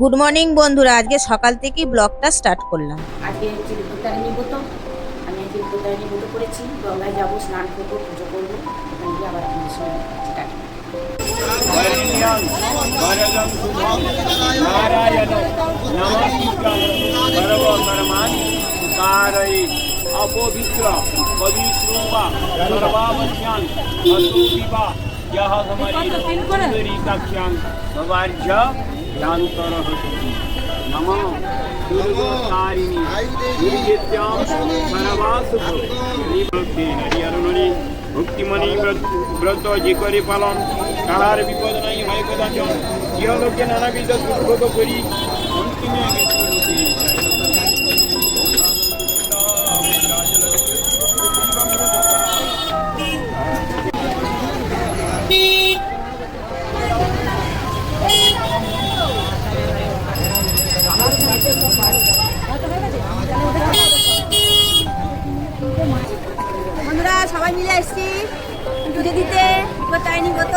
Good morning বন্ধুরা আজকে সকাল থেকেই ব্লগটা স্টার্ট করলাম আজকে হচ্ছে বিপত্তারিণী ব্রত আমি আজকে বিপত্তারিণী ব্রত করেছি গঙ্গায় যাবো স্নান করবো পুজো করবো ওখানে গিয়ে আবার আপনাদের সঙ্গে দেখা হচ্ছে। টাটা। वरेण्यं वरदं शुभं नारायणं नमस्कृतं सर्वकर्माणि कारये अपवित्र पवित्रो वा सर्वावस्यान् असुविवा यः समरीताख्यां भवार्य यान्तरः नमः दुर्गोतारिणि दुर्गेत्यां सर्वासुभ নিভক্তি নারিয়ারণী ভক্তিমণি ব্রত- ব্রত যে করে পালন কাহার বিপদ নাই হয় কদাচন ইহলোকে নানাবিধ দুর্ভোগ করি অন্তিমে সবাই মিলে এসছি পুজো দিতে বিপত্তারিণী ব্রত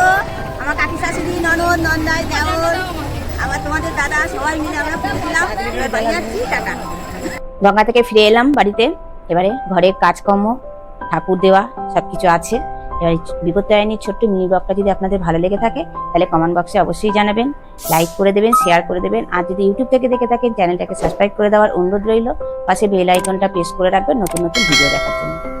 আমার কাকি শাশুড়ি, ননদ, নন্দাই, দেওর, আবার তোমাদের দাদা, সবাই মিলে আমরা পুজো দিলাম। টাটা। গঙ্গা থেকে ফিরে এলাম বাড়িতে। এবারে ঘরের কাজকর্ম, ঠাকুর দেওয়া সব কিছু আছে। এবারে বিপত্তারিণীর ছোট্ট মিনি ব্লগটা যদি আপনাদের ভালো লেগে থাকে, তাহলে কমেন্ট বক্সে অবশ্যই জানাবেন। লাইক করে দেবেন শেয়ার করে দেবেন। আর যদি ইউটিউব থেকে দেখে থাকেন চ্যানেলটাকে সাবস্ক্রাইব করে দেওয়ার অনুরোধ রইল। পাশে বেল আইকনটা প্রেস করে রাখবেন নতুন নতুন ভিডিও দেখার জন্য।